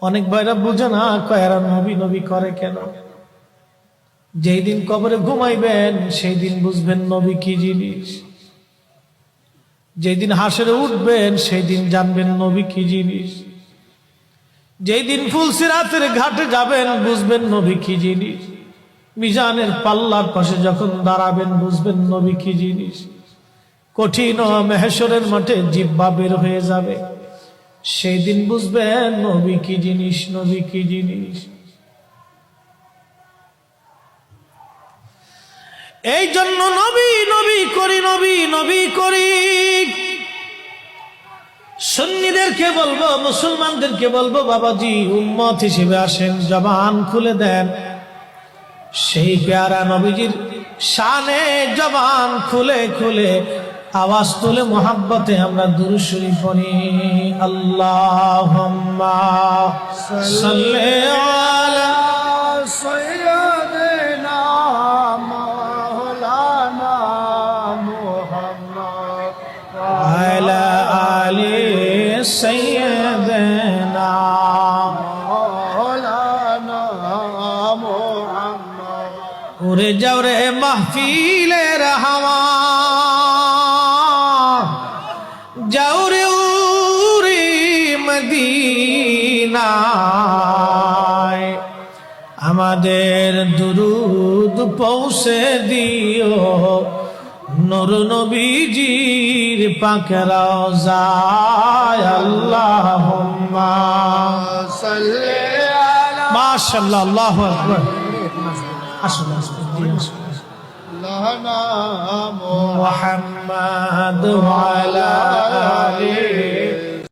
অনেক ভাইরা বুঝে না কয়েরা নবী নবী করে কেন? যেই দিন কবরে ঘুমাইবেন, সেই দিন বুঝবেন নবী কি জিনিস। যেই দিন হাসরে উঠবেন, সেই দিন জানবেন নবী কি জিনিস। যেই দিন ফুলসিরাতের ঘাটে যাবেন, বুঝবেন নবী কি জিনিস। মিজানের পাল্লার পাশে যখন দাঁড়াবেন, বুঝবেন নবী কি জিনিস। কঠিন মেহেশ্বরের মাঠে জিব্বা বের হয়ে যাবে। সেই দিন বুঝবেন নবী কি জিনিস, নবী কি জিনিস। এই জন্য নবী নবী করি, নবী নবী করি। সুন্নিদেরকে বলব, মুসলমানদেরকে বলব, বাবাজি, উম্মত হিসেবে আসেন, জবান খুলে দেন। সেই পেয়ারা নবীজির শানে জবান খুলে খুলে আওয়াজ তুলে মোহাব্বতে আমরা দুরুশরী পড়ি আল্লাহ সাল্লি আলা سيدنا مولانا محمد على آل سيدنا مولانا محمد উড়ে যাও রে মাহফিলের হাওয়া যাও রে উরে মদিনায় আমাদের দুরুদ পৌঁছে দিও। নর নবীজির পাকরাও যায় আল্লাহ মাশাল্লাহ আল্লাহ আসুন আসুন আসুন। لنا محمد وعلى آله.